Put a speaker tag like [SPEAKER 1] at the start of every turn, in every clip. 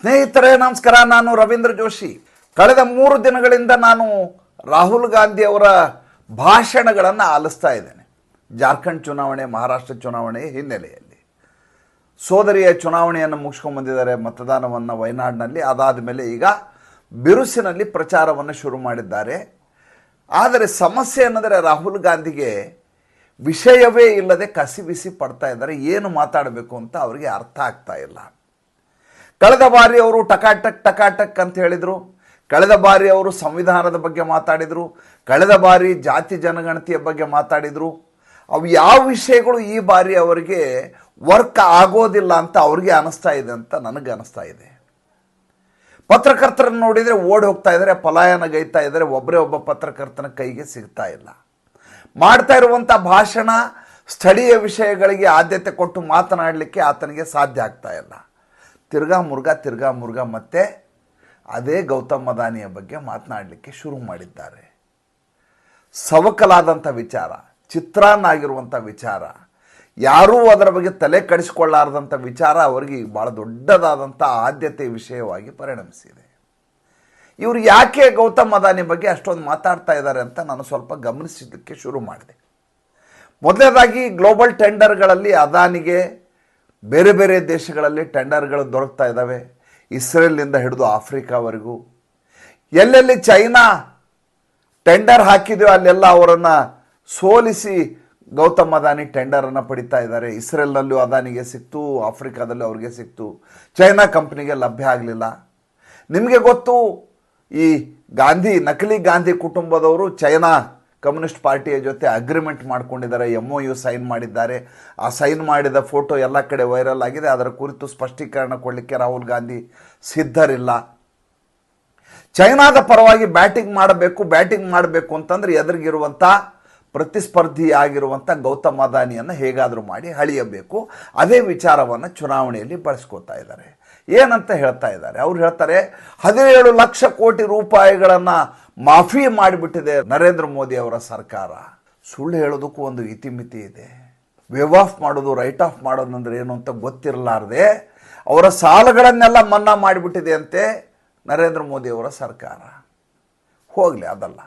[SPEAKER 1] ಸ್ನೇಹಿತರೇ, ನಮಸ್ಕಾರ. ನಾನು ರವೀಂದ್ರ ಜೋಶಿ. ಕಳೆದ ಮೂರು ದಿನಗಳಿಂದ ನಾನು ರಾಹುಲ್ ಗಾಂಧಿ ಅವರ ಭಾಷಣಗಳನ್ನು ಆಲಿಸ್ತಾ ಇದ್ದೇನೆ. ಜಾರ್ಖಂಡ್ ಚುನಾವಣೆ, ಮಹಾರಾಷ್ಟ್ರ ಚುನಾವಣೆ ಹಿನ್ನೆಲೆಯಲ್ಲಿ. ಸೋದರಿಯ ಚುನಾವಣೆಯನ್ನು ಮುಗಿಸ್ಕೊಂಡ್ಬಂದಿದ್ದಾರೆ ಮತದಾನವನ್ನು ವಯನಾಡಿನಲ್ಲಿ, ಅದಾದ ಮೇಲೆ ಈಗ ಬಿರುಸಿನಲ್ಲಿ ಪ್ರಚಾರವನ್ನು ಶುರು ಮಾಡಿದ್ದಾರೆ. ಆದರೆ ಸಮಸ್ಯೆ ಅನ್ನೋದರೆ ರಾಹುಲ್ ಗಾಂಧಿಗೆ ವಿಷಯವೇ ಇಲ್ಲದೆ ಕಸಿ ಬಿಸಿ ಪಡ್ತಾ ಇದ್ದಾರೆ. ಏನು ಮಾತಾಡಬೇಕು ಅಂತ ಅವರಿಗೆ ಅರ್ಥ ಆಗ್ತಾ ಇಲ್ಲ. ಕಳೆದ ಬಾರಿ ಅವರು ಟಕಾಟಕ್ ಟಕಾಟಕ್ ಅಂತ ಹೇಳಿದರು. ಕಳೆದ ಬಾರಿ ಅವರು ಸಂವಿಧಾನದ ಬಗ್ಗೆ ಮಾತಾಡಿದರು. ಕಳೆದ ಬಾರಿ ಜಾತಿ ಜನಗಣತಿಯ ಬಗ್ಗೆ ಮಾತಾಡಿದರು. ಅವು ಯಾವ ವಿಷಯಗಳು ಈ ಬಾರಿ ಅವರಿಗೆ ವರ್ಕ್ ಆಗೋದಿಲ್ಲ ಅಂತ ಅವ್ರಿಗೆ ಅನಿಸ್ತಾ ಇದೆ ಅಂತ ನನಗೆ ಅನಿಸ್ತಾ ಇದೆ. ಪತ್ರಕರ್ತರನ್ನು ನೋಡಿದರೆ ಓಡಿ ಹೋಗ್ತಾ ಇದ್ದಾರೆ, ಪಲಾಯನ ಗೈತಾ ಇದ್ದಾರೆ ಒಬ್ಬರೇ ಒಬ್ಬ ಪತ್ರಕರ್ತನ ಕೈಗೆ ಸಿಗ್ತಾ ಇಲ್ಲ. ಮಾಡ್ತಾ ಇರುವಂಥ ಭಾಷಣ ಸ್ಥಳೀಯ ವಿಷಯಗಳಿಗೆ ಆದ್ಯತೆ ಕೊಟ್ಟು ಮಾತನಾಡಲಿಕ್ಕೆ ಆತನಿಗೆ ಸಾಧ್ಯ ಆಗ್ತಾ ಇಲ್ಲ. ತಿರ್ಗಾ ಮುರ್ಗ ತಿರ್ಗಾ ಮುರ್ಗ ಮತ್ತೆ ಅದೇ ಗೌತಮ್ ಅದಾನಿಯ ಬಗ್ಗೆ ಮಾತನಾಡಲಿಕ್ಕೆ ಶುರು ಮಾಡಿದ್ದಾರೆ. ಸವಕಲಾದಂಥ ವಿಚಾರ, ಚಿತ್ರಾನ್ನಾಗಿರುವಂಥ ವಿಚಾರ, ಯಾರೂ ಅದರ ಬಗ್ಗೆ ತಲೆ ಕಡಿಸಿಕೊಳ್ಳಾರ್ದಂಥ ವಿಚಾರ ಅವರಿಗೆ ಭಾಳ ದೊಡ್ಡದಾದಂಥ ಆದ್ಯತೆ ವಿಷಯವಾಗಿ ಪರಿಣಮಿಸಿದೆ. ಇವರು ಯಾಕೆ ಗೌತಮ್ ಅದಾನಿ ಬಗ್ಗೆ ಅಷ್ಟೊಂದು ಮಾತಾಡ್ತಾ ಇದ್ದಾರೆ ಅಂತ ನಾನು ಸ್ವಲ್ಪ ಗಮನಿಸಲಿಕ್ಕೆ ಶುರು ಮಾಡಿದೆ. ಮೊದಲನೇದಾಗಿ ಗ್ಲೋಬಲ್ ಟೆಂಡರ್ಗಳಲ್ಲಿ ಅದಾನಿಗೆ ಬೇರೆ ಬೇರೆ ದೇಶಗಳಲ್ಲಿ ಟೆಂಡರ್ಗಳು ದೊರಕ್ತಾ ಇದ್ದಾವೆ ಇಸ್ರೇಲ್ನಿಂದ ಹಿಡಿದು ಆಫ್ರಿಕಾವರೆಗೂ. ಎಲ್ಲೆಲ್ಲಿ ಚೈನಾ ಟೆಂಡರ್ ಹಾಕಿದೆಯೋ ಅಲ್ಲೆಲ್ಲ ಅವರನ್ನು ಸೋಲಿಸಿ ಗೌತಮ್ ಅದಾನಿ ಟೆಂಡರನ್ನು ಪಡಿತಾ ಇದ್ದಾರೆ. ಇಸ್ರೇಲ್ನಲ್ಲೂ ಅದಾನಿಗೆ ಸಿಕ್ತು, ಆಫ್ರಿಕಾದಲ್ಲೂ ಅವ್ರಿಗೆ ಸಿಕ್ತು. ಚೈನಾ ಕಂಪ್ನಿಗೆ ಲಭ್ಯ ಆಗಲಿಲ್ಲ. ನಿಮಗೆ ಗೊತ್ತು, ಈ ಗಾಂಧಿ, ನಕಲಿ ಗಾಂಧಿ ಕುಟುಂಬದವರು ಚೈನಾ ಕಮ್ಯುನಿಸ್ಟ್ ಪಾರ್ಟಿಯ ಜೊತೆ ಅಗ್ರಿಮೆಂಟ್ ಮಾಡ್ಕೊಂಡಿದ್ದಾರೆ ಎಂ ಒ ಯು ಸೈನ್ ಮಾಡಿದ್ದಾರೆ. ಆ ಸೈನ್ ಮಾಡಿದ ಫೋಟೋ ಎಲ್ಲ ಕಡೆ ವೈರಲ್ ಆಗಿದೆ. ಅದರ ಕುರಿತು ಸ್ಪಷ್ಟೀಕರಣ ಕೊಡಲಿಕ್ಕೆ ರಾಹುಲ್ ಗಾಂಧಿ ಸಿದ್ಧರಿಲ್ಲ. ಚೈನಾದ ಪರವಾಗಿ ಬ್ಯಾಟಿಂಗ್ ಮಾಡಬೇಕು ಬ್ಯಾಟಿಂಗ್ ಮಾಡಬೇಕು ಅಂತಂದ್ರೆ ಎದುರಿಗಿರುವಂಥ ಪ್ರತಿಸ್ಪರ್ಧಿ ಆಗಿರುವಂಥ ಗೌತಮ್ ಅದಾನಿಯನ್ನು ಹೇಗಾದರೂ ಮಾಡಿ ಹಳಿಯಬೇಕು ಅದೇ ವಿಚಾರವನ್ನು ಚುನಾವಣೆಯಲ್ಲಿ ಬಳಸ್ಕೋತಾ ಇದ್ದಾರೆ. ಏನಂತ ಹೇಳ್ತಾ ಇದ್ದಾರೆ? ಅವ್ರು ಹೇಳ್ತಾರೆ, ಹದಿನೇಳು ಲಕ್ಷ ಕೋಟಿ ರೂಪಾಯಿಗಳನ್ನು ಮಾಫಿ ಮಾಡಿಬಿಟ್ಟಿದೆ ನರೇಂದ್ರ ಮೋದಿ ಅವರ ಸರ್ಕಾರ. ಸುಳ್ಳು ಹೇಳೋದಕ್ಕೂ ಒಂದು ಇತಿಮಿತಿ ಇದೆ. ವೇವ್ ಆಫ್ ಮಾಡೋದು ರೈಟ್ ಆಫ್ ಮಾಡೋದಂದ್ರೆ ಏನು ಅಂತ ಗೊತ್ತಿರಲಾರ್ದೆ, ಅವರ ಸಾಲಗಳನ್ನೆಲ್ಲ ಮನ್ನಾ ಮಾಡಿಬಿಟ್ಟಿದೆ ಅಂತೆ ನರೇಂದ್ರ ಮೋದಿ ಅವರ ಸರ್ಕಾರ. ಹೋಗಲಿ, ಅದಲ್ಲ.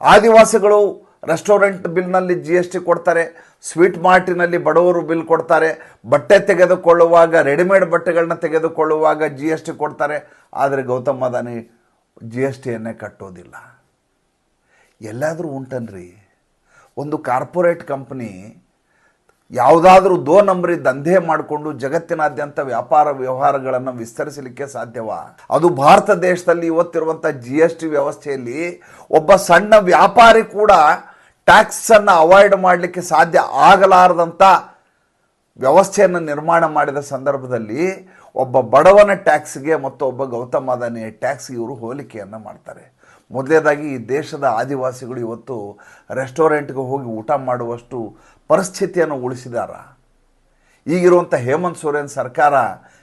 [SPEAKER 1] ಆದಿವಾಸಿಗಳು ರೆಸ್ಟೋರೆಂಟ್ ಬಿಲ್ನಲ್ಲಿ ಜಿ ಎಸ್ ಟಿ ಕೊಡ್ತಾರೆ ಸ್ವೀಟ್ ಮಾರ್ಟಿನಲ್ಲಿ ಬಡವರು ಬಿಲ್ ಕೊಡ್ತಾರೆ, ಬಟ್ಟೆ ತೆಗೆದುಕೊಳ್ಳುವಾಗ ರೆಡಿಮೇಡ್ ಬಟ್ಟೆಗಳನ್ನ ತೆಗೆದುಕೊಳ್ಳುವಾಗ ಜಿ ಎಸ್ ಟಿ ಕೊಡ್ತಾರೆ. ಆದರೆ ಗೌತಮ್ ಅದಾನಿ ಜಿ ಎಸ್ ಟಿಯನ್ನೇ ಕಟ್ಟೋದಿಲ್ಲ. ಎಲ್ಲಾದರೂ ಉಂಟನ್ರಿ. ಒಂದು ಕಾರ್ಪೊರೇಟ್ ಕಂಪ್ನಿ ಯಾವುದಾದ್ರೂ ದೋ ನಂಬರಿ ದಂಧೆ ಮಾಡಿಕೊಂಡು ಜಗತ್ತಿನಾದ್ಯಂತ ವ್ಯಾಪಾರ ವ್ಯವಹಾರಗಳನ್ನು ವಿಸ್ತರಿಸಲಿಕ್ಕೆ ಸಾಧ್ಯವ? ಅದು ಭಾರತ ದೇಶದಲ್ಲಿ ಇವತ್ತಿರುವಂಥ ಜಿ ಎಸ್ ಟಿ ವ್ಯವಸ್ಥೆಯಲ್ಲಿ ಒಬ್ಬ ಸಣ್ಣ ವ್ಯಾಪಾರಿ ಕೂಡ ಟ್ಯಾಕ್ಸನ್ನು ಅವಾಯ್ಡ್ ಮಾಡಲಿಕ್ಕೆ ಸಾಧ್ಯ ಆಗಲಾರದಂಥ ವ್ಯವಸ್ಥೆಯನ್ನು ನಿರ್ಮಾಣ ಮಾಡಿದ ಸಂದರ್ಭದಲ್ಲಿ ಒಬ್ಬ ಬಡವನ ಟ್ಯಾಕ್ಸ್ಗೆ ಮತ್ತು ಒಬ್ಬ ಗೌತಮ್ ಅದಾನಿಯ ಟ್ಯಾಕ್ಸ್ಗೆ ಇವರು ಹೋಲಿಕೆಯನ್ನು ಮಾಡ್ತಾರೆ. ಮೊದಲನೇದಾಗಿ ಈ ದೇಶದ ಆದಿವಾಸಿಗಳು ಇವತ್ತು ರೆಸ್ಟೋರೆಂಟ್ಗೆ ಹೋಗಿ ಊಟ ಮಾಡುವಷ್ಟು ಪರಿಸ್ಥಿತಿಯನ್ನು ಉಳಿಸಿದಾರ. ಈಗಿರುವಂಥ ಹೇಮಂತ್ ಸೊರೇನ್ ಸರ್ಕಾರ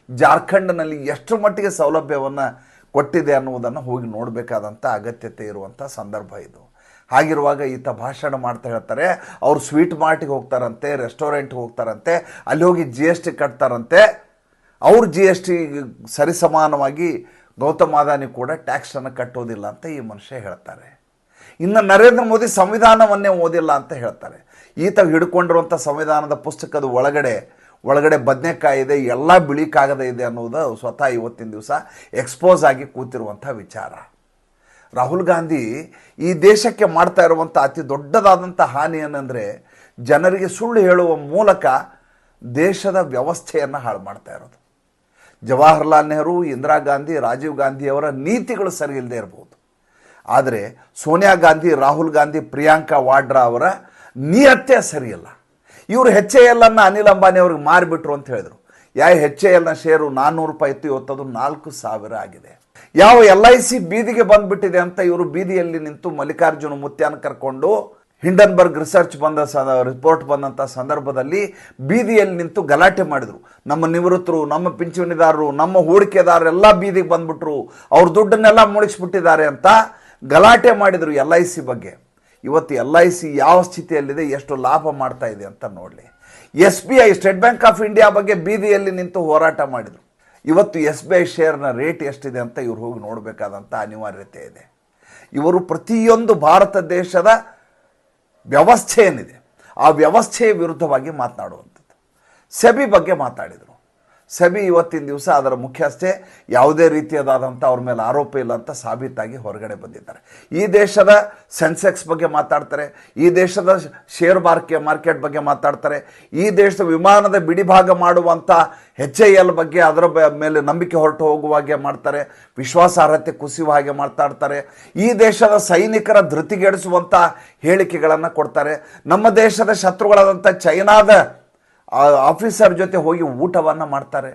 [SPEAKER 1] ಜಾರ್ಖಂಡ್ನಲ್ಲಿ ಎಷ್ಟು ಮಟ್ಟಿಗೆ ಸೌಲಭ್ಯವನ್ನು ಕೊಟ್ಟಿದೆ ಅನ್ನುವುದನ್ನು ಹೋಗಿ ನೋಡಬೇಕಾದಂಥ ಅಗತ್ಯತೆ ಇರುವಂಥ ಸಂದರ್ಭ ಇದು. ಹಾಗಿರುವಾಗ ಈತ ಭಾಷಣ ಮಾಡ್ತಾ ಹೇಳ್ತಾರೆ, ಅವ್ರು ಸ್ವೀಟ್ ಮಾರ್ಟಿಗೆ ಹೋಗ್ತಾರಂತೆ, ರೆಸ್ಟೋರೆಂಟ್ಗೆ ಹೋಗ್ತಾರಂತೆ, ಅಲ್ಲಿ ಹೋಗಿ ಜಿ ಎಸ್ ಟಿ ಕಟ್ತಾರಂತೆ ಅವ್ರು ಜಿ ಎಸ್ ಟಿ ಸರಿಸಮಾನವಾಗಿ ಗೌತಮ್ ಅದಾನಿ ಕೂಡ ಟ್ಯಾಕ್ಸನ್ನು ಕಟ್ಟೋದಿಲ್ಲ ಅಂತ ಈ ಮನುಷ್ಯ ಹೇಳ್ತಾರೆ. ಇನ್ನು ನರೇಂದ್ರ ಮೋದಿ ಸಂವಿಧಾನವನ್ನೇ ಓದಿಲ್ಲ ಅಂತ ಹೇಳ್ತಾರೆ. ಈತ ಹಿಡ್ಕೊಂಡಿರುವಂಥ ಸಂವಿಧಾನದ ಪುಸ್ತಕದ ಒಳಗಡೆ ಒಳಗಡೆ ಬದನೆಕಾಯಿ ಇದೆ, ಎಲ್ಲ ಬಿಳಿ ಕಾಗದ ಇದೆ ಅನ್ನೋದು ಸ್ವತಃ ಇವತ್ತಿನ ದಿವಸ ಎಕ್ಸ್ಪೋಸ್ ಆಗಿ ಕೂತಿರುವಂಥ ವಿಚಾರ. ರಾಹುಲ್ ಗಾಂಧಿ ಈ ದೇಶಕ್ಕೆ ಮಾಡ್ತಾ ಇರುವಂಥ ಅತಿ ದೊಡ್ಡದಾದಂಥ ಹಾನಿ ಏನಂದರೆ ಜನರಿಗೆ ಸುಳ್ಳು ಹೇಳುವ ಮೂಲಕ ದೇಶದ ವ್ಯವಸ್ಥೆಯನ್ನು ಹಾಳು ಮಾಡ್ತಾ ಇರೋದು. ಜವಾಹರ್ಲಾಲ್ ನೆಹರು, ಇಂದಿರಾ ಗಾಂಧಿ, ರಾಜೀವ್ ಗಾಂಧಿಯವರ ನೀತಿಗಳು ಸರಿ ಇಲ್ಲದೆ ಇರಬಹುದು ಆದರೆ ಸೋನಿಯಾ ಗಾಂಧಿ, ರಾಹುಲ್ ಗಾಂಧಿ, ಪ್ರಿಯಾಂಕಾ ವಾಡ್ರಾ ಅವರ ನಿಯತ್ತೆ ಸರಿಯಲ್ಲ. ಇವರು ಹೆಚ್ ಎ ಎಲ್ಲನ್ನು ಅನಿಲ್ ಅಂಬಾನಿ ಅವ್ರಿಗೆ ಮಾರಿಬಿಟ್ರು ಅಂತ ಹೇಳಿದರು. ಯಾವ ಹೆಚ್ ಎ ಎಲ್ನ ಶೇರು ನಾನ್ನೂರು ರೂಪಾಯಿ ಇತ್ತು ಇವತ್ತದು ನಾಲ್ಕು ಸಾವಿರ ಆಗಿದೆ. ಯಾವ ಎಲ್ ಐ ಸಿ ಬೀದಿಗೆ ಬಂದ್ಬಿಟ್ಟಿದೆ ಅಂತ ಇವರು ಬೀದಿಯಲ್ಲಿ ನಿಂತು ಮಲ್ಲಿಕಾರ್ಜುನ ಮುತ್ಯಾನ ಕರ್ಕೊಂಡು ಹಿಂಡನ್ಬರ್ಗ್ ರಿಸರ್ಚ್ ಬಂದ ರಿಪೋರ್ಟ್ ಬಂದಂಥ ಸಂದರ್ಭದಲ್ಲಿ ಬೀದಿಯಲ್ಲಿ ನಿಂತು ಗಲಾಟೆ ಮಾಡಿದರು. ನಮ್ಮ ನಿವೃತ್ತರು, ನಮ್ಮ ಪಿಂಚಣಿದಾರರು, ನಮ್ಮ ಹೂಡಿಕೆದಾರರೆಲ್ಲ ಬೀದಿಗೆ ಬಂದ್ಬಿಟ್ರು. ಅವ್ರ ದುಡ್ಡನ್ನೆಲ್ಲ ಮುಳುಗಿಸ್ಬಿಟ್ಟಿದ್ದಾರೆ ಅಂತ ಗಲಾಟೆ ಮಾಡಿದರು ಎಲ್ ಐ ಸಿ ಬಗ್ಗೆ. ಇವತ್ತು ಎಲ್ ಐ ಸಿ ಯಾವ ಸ್ಥಿತಿಯಲ್ಲಿದೆ, ಎಷ್ಟು ಲಾಭ ಮಾಡ್ತಾ ಇದೆ ಅಂತ ನೋಡಲಿ. S B I, state bank of India ಬಗ್ಗೆ ಬೀದಿಯಲ್ಲಿ ನಿಂತು ಹೋರಾಟ ಮಾಡಿದರು. ಇವತ್ತು ಎಸ್ ಬಿ ಐ ಶೇರ್ನ ರೇಟ್ ಎಷ್ಟಿದೆ ಅಂತ ಇವ್ರು ಹೋಗಿ ನೋಡಬೇಕಾದಂಥ ಅನಿವಾರ್ಯತೆ ಇದೆ. ಇವರು ಪ್ರತಿಯೊಂದು ಭಾರತ ದೇಶದ ವ್ಯವಸ್ಥೆ ಏನಿದೆ ಆ ವ್ಯವಸ್ಥೆಯ ವಿರುದ್ಧವಾಗಿ ಮಾತನಾಡುವಂಥದ್ದು. ಸೆಬಿ ಬಗ್ಗೆ ಮಾತಾಡಿದರು. ಸೆಬಿ ಇವತ್ತಿನ ದಿವಸ ಅದರ ಮುಖ್ಯಸ್ಥೆ ಯಾವುದೇ ರೀತಿಯದಾದಂಥ ಅವ್ರ ಮೇಲೆ ಆರೋಪ ಇಲ್ಲ ಅಂತ ಸಾಬೀತಾಗಿ ಹೊರಗಡೆ ಬಂದಿದ್ದಾರೆ. ಈ ದೇಶದ ಸೆನ್ಸೆಕ್ಸ್ ಬಗ್ಗೆ ಮಾತಾಡ್ತಾರೆ, ಈ ದೇಶದ ಶೇರ್ ಮಾರ್ಕೆ, ಮಾರ್ಕೆಟ್ ಬಗ್ಗೆ ಮಾತಾಡ್ತಾರೆ, ಈ ದೇಶದ ವಿಮಾನದ ಬಿಡಿಭಾಗ ಮಾಡುವಂಥ ಹೆಚ್ ಐ ಎಲ್ ಬಗ್ಗೆ ಅದರ ಮೇಲೆ ನಂಬಿಕೆ ಹೊರಟು ಹೋಗುವ ಹಾಗೆ ಮಾಡ್ತಾರೆ, ವಿಶ್ವಾಸಾರ್ಹತೆ ಕುಸಿಯುವ ಹಾಗೆ ಮಾತಾಡ್ತಾರೆ, ಈ ದೇಶದ ಸೈನಿಕರ ಧೃತಿಗೆಡಿಸುವಂಥ ಹೇಳಿಕೆಗಳನ್ನು ಕೊಡ್ತಾರೆ. ನಮ್ಮ ದೇಶದ ಶತ್ರುಗಳಾದಂಥ ಚೈನಾದ ಆ ಆಫೀಸರ್ ಜೊತೆ ಹೋಗಿ ಊಟವನ್ನು ಮಾಡ್ತಾರೆ.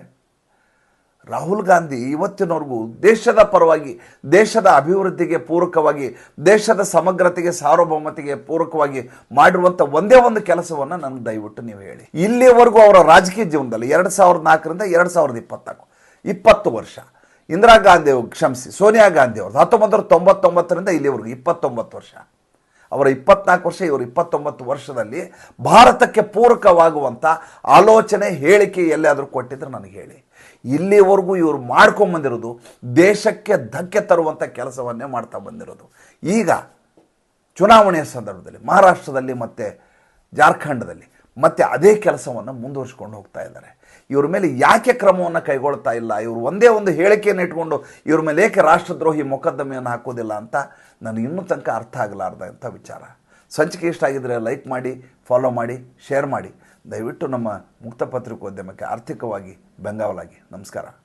[SPEAKER 1] ರಾಹುಲ್ ಗಾಂಧಿ ಇವತ್ತಿನವರೆಗೂ ದೇಶದ ಪರವಾಗಿ, ದೇಶದ ಅಭಿವೃದ್ಧಿಗೆ ಪೂರಕವಾಗಿ, ದೇಶದ ಸಮಗ್ರತೆಗೆ, ಸಾರ್ವಭೌಮತೆಗೆ ಪೂರಕವಾಗಿ ಮಾಡಿರುವಂಥ ಒಂದೇ ಒಂದು ಕೆಲಸವನ್ನು ನನಗೆ ದಯವಿಟ್ಟು ನೀವು ಹೇಳಿ. ಇಲ್ಲಿವರೆಗೂ ಅವರ ರಾಜಕೀಯ ಜೀವನದಲ್ಲಿ ಎರಡು ಸಾವಿರದ ನಾಲ್ಕರಿಂದ ಎರಡು ಸಾವಿರದ ಇಪ್ಪತ್ನಾಲ್ಕು, ಇಪ್ಪತ್ತು ವರ್ಷ. ಇಂದಿರಾ ಗಾಂಧಿ ಕ್ಷಮಿಸಿ, ಸೋನಿಯಾ ಗಾಂಧಿ ಅವ್ರದ್ದು ಹತ್ತೊಂಬತ್ತು ನೂರ ತೊಂಬತ್ತೊಂಬತ್ತರಿಂದ ಇಲ್ಲಿವರೆಗೂ ಇಪ್ಪತ್ತೊಂಬತ್ತು ವರ್ಷ. ಅವರ ಇಪ್ಪತ್ನಾಲ್ಕು ವರ್ಷ, ಇವರು ಇಪ್ಪತ್ತೊಂಬತ್ತು ವರ್ಷದಲ್ಲಿ ಭಾರತಕ್ಕೆ ಪೂರಕವಾಗುವಂಥ ಆಲೋಚನೆ, ಹೇಳಿಕೆ ಎಲ್ಲಿಯಾದರೂ ಕೊಟ್ಟಿದ್ರೆ ನನಗೆ ಹೇಳಿ. ಇಲ್ಲಿವರೆಗೂ ಇವರು ಮಾಡ್ಕೊಂಬಂದಿರೋದು ದೇಶಕ್ಕೆ ಧಕ್ಕೆ ತರುವಂಥ ಕೆಲಸವನ್ನೇ ಮಾಡ್ತಾ ಬಂದಿರೋದು. ಈಗ ಚುನಾವಣೆಯ ಸಂದರ್ಭದಲ್ಲಿ, ಮಹಾರಾಷ್ಟ್ರದಲ್ಲಿ ಮತ್ತು ಜಾರ್ಖಂಡದಲ್ಲಿ ಮತ್ತೆ ಅದೇ ಕೆಲಸವನ್ನು ಮುಂದುವರಿಸ್ಕೊಂಡು ಹೋಗ್ತಾ ಇದ್ದಾರೆ. ಇವ್ರ ಮೇಲೆ ಯಾಕೆ ಕ್ರಮವನ್ನು ಕೈಗೊಳ್ತಾ ಇಲ್ಲ? ಇವರು ಒಂದೇ ಒಂದು ಹೇಳಿಕೆಯನ್ನು ಇಟ್ಕೊಂಡು ಇವ್ರ ಮೇಲೆ ಏಕೆ ರಾಷ್ಟ್ರದ್ರೋಹಿ ಮೊಕದ್ದಮೆಯನ್ನು ಹಾಕೋದಿಲ್ಲ ಅಂತ ನನಗೆ ಇನ್ನೂ ತನಕ ಅರ್ಥ ಆಗಲಾರ್ದಂಥ ವಿಚಾರ. ಸಂಚಿಕೆ ಇಷ್ಟ ಆಗಿದ್ದರೆ ಲೈಕ್ ಮಾಡಿ ಫಾಲೋ ಮಾಡಿ ಶೇರ್ ಮಾಡಿ. ದಯವಿಟ್ಟು ನಮ್ಮ ಮುಕ್ತ ಪತ್ರಿಕೋದ್ಯಮಕ್ಕೆ ಆರ್ಥಿಕವಾಗಿ ಬೆಂಗಾವಲಾಗಿ. ನಮಸ್ಕಾರ.